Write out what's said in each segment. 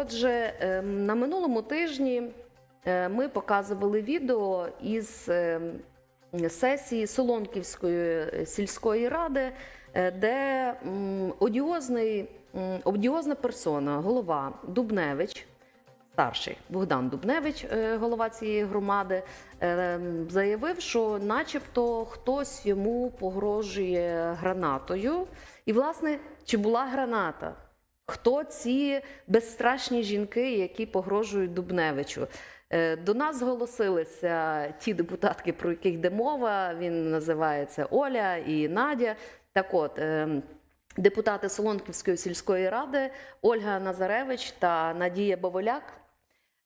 Отже, ем, на минулому тижні е, ми показували відео із ем, сесії Солонківської е, сільської ради, е, де одіозний, одіозна персона, голова Дубневич, старший Богдан Дубневич, голова цієї громади, е, заявив, що начебто хтось йому погрожує гранатою. І, власне, чи була граната? Хто ці безстрашні жінки, які погрожують Дубневичу? Е, До нас зголосилися ті депутатки, про яких йде мова. Він називається Оля і Надя. Так от, е, депутати Солонківської сільської ради Ольга Назаревич та Надія Баволяк.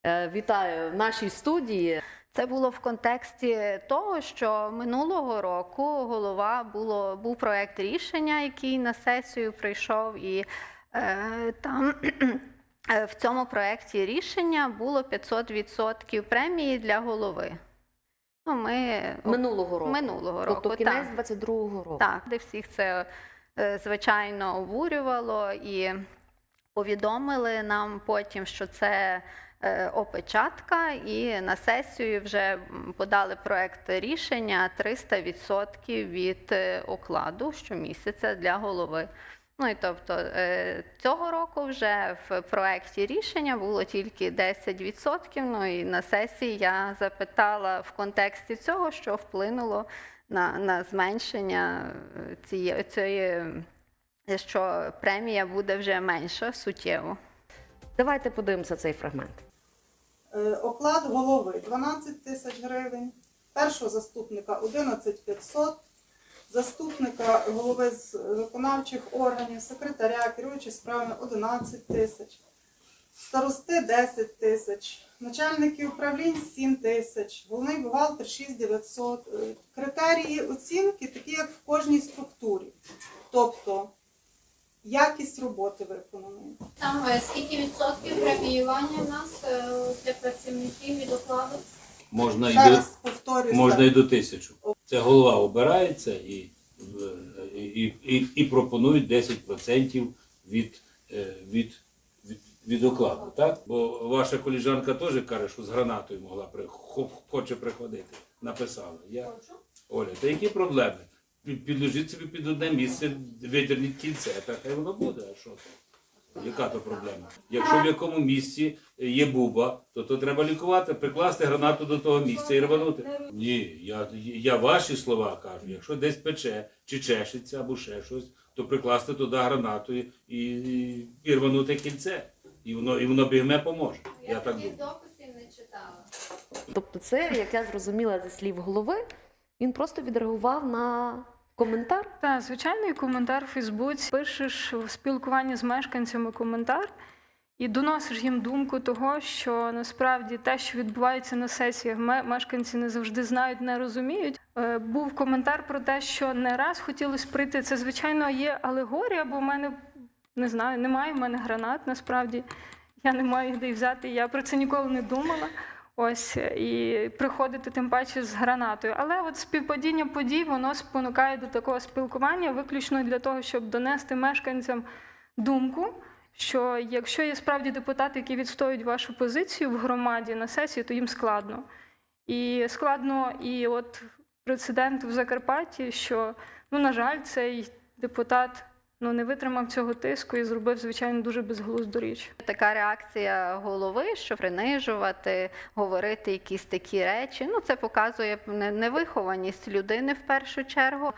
Е, Вітаю в нашій студії. Це було в контексті того, що минулого року голова було був проект рішення, який на сесію прийшов, і там е, в цьому проекті рішення було 500% премії для голови. Ну, ми Минулого року. минулого року. Тобто кінець так. 22-го року. Так, де всіх це е, звичайно обурювало і повідомили нам потім, що це е, опечатка, і на сесію вже подали проект рішення 300% від е, окладу щомісяця для голови. Ну і тобто е, цього року вже в проекті рішення було тільки 10%. Ну і на сесії я запитала в контексті цього, що вплинуло на, на зменшення е, цієї, цієї, е, що премія буде вже менша суттєво. Давайте подивимося цей фрагмент. Оклад голови 12 тисяч гривень, першого заступника 11 500, заступника голови з виконавчих органів, секретаря, керуючи справами 11 тисяч, старости 10 тисяч, начальники управлінь 7 тисяч, головний бухгалтер 6 900. Е, Критерії оцінки такі, як в кожній структурі. Тобто якість роботи виконаної. Там е, скільки відсотків преміювання в нас е, для працівників від окладу? Можна і Ще до, раз повторюся. можна і до тисячу. Це голова обирається і, і, і, і пропонують 10% від, е, від, від, від окладу. Так? Бо ваша коліжанка теж каже, що з гранатою могла хоче приходити. Написала. Я, Оля, та які проблеми? Під- Підложіть собі під одне місце, видерніть кільце, та хай воно буде, а що там? Яка то проблема? Якщо в якому місці є буба, то то треба лікувати, прикласти гранату до того місця і рванути. Ні, я, я ваші слова кажу. Якщо десь пече чи чешеться або ще щось, то прикласти туди гранату і, і, і рванути кільце. І воно, і воно бігме поможе. Я так таких думаю. дописів не читала. Тобто, це, як я зрозуміла зі слів голови, він просто відреагував на коментар. Так, звичайний коментар в Фейсбуці. Пишеш в спілкуванні з мешканцями коментар і доносиш їм думку того, що насправді те, що відбувається на сесіях, ме- мешканці не завжди знають, не розуміють. Е, Був коментар про те, що не раз хотілося прийти. Це, звичайно, є алегорія, бо в мене не знаю, немає в мене гранат. Насправді я не маю де їх взяти. Я про це ніколи не думала. Ось і приходити тим паче з гранатою. Але от співпадіння подій воно спонукає до такого спілкування, виключно для того, щоб донести мешканцям думку, що якщо є справді депутати, які відстоюють вашу позицію в громаді на сесії, то їм складно. І складно і от прецедент в Закарпатті, що, ну, на жаль, цей депутат ну, не витримав цього тиску і зробив, звичайно, дуже безглузду річ. Така реакція голови, що принижувати, говорити якісь такі речі. Ну, це показує не- невихованість людини в першу чергу.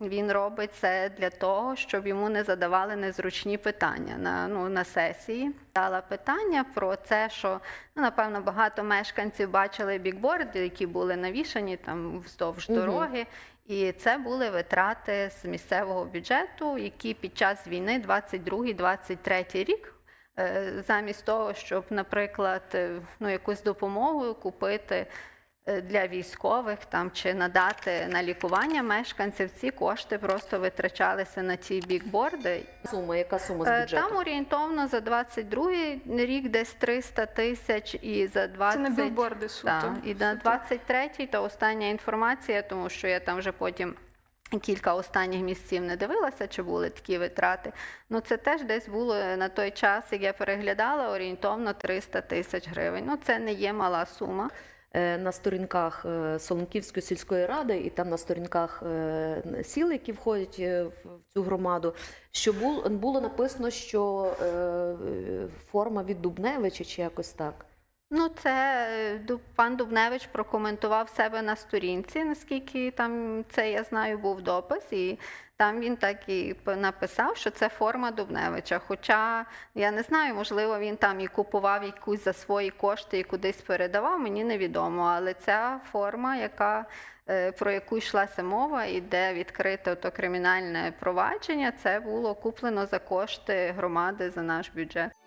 Він робить це для того, щоб йому не задавали незручні питання на, ну, на сесії. Дала питання про це, що ну, напевно багато мешканців бачили бікборди, які були навішані там вздовж Мгм. дороги. І це були витрати з місцевого бюджету, які під час війни 22-23 рік, е, замість того, щоб, наприклад, е, ну, якусь допомогу купити для військових там чи надати на лікування мешканців, ці кошти просто витрачалися на ці бікборди. Сума, яка сума з Е, бюджету? Там орієнтовно за 22 рік десь 300 тисяч і за 20... Це на білборди суто. Так, і на 23-й, то остання інформація, тому що я там вже потім кілька останніх місяців не дивилася, чи були такі витрати. Ну це теж десь було на той час, як я переглядала, орієнтовно 300 тисяч гривень. Ну це не є мала сума. Е, на сторінках е, Солонківської сільської ради і там на сторінках е, сіл, які входять в цю громаду, що бул- було написано, що форма від Дубневича чи якось так. Ну, це е, пан Дубневич прокоментував себе на сторінці, наскільки там це я знаю, був допис, і там він так і написав, що це форма Дубневича. Хоча я не знаю, можливо, він там і купував якусь за свої кошти і кудись передавав, мені невідомо. Але ця форма, яка е, про яку йшлася мова, і де відкрите то кримінальне провадження, це було куплено за кошти громади за наш бюджет.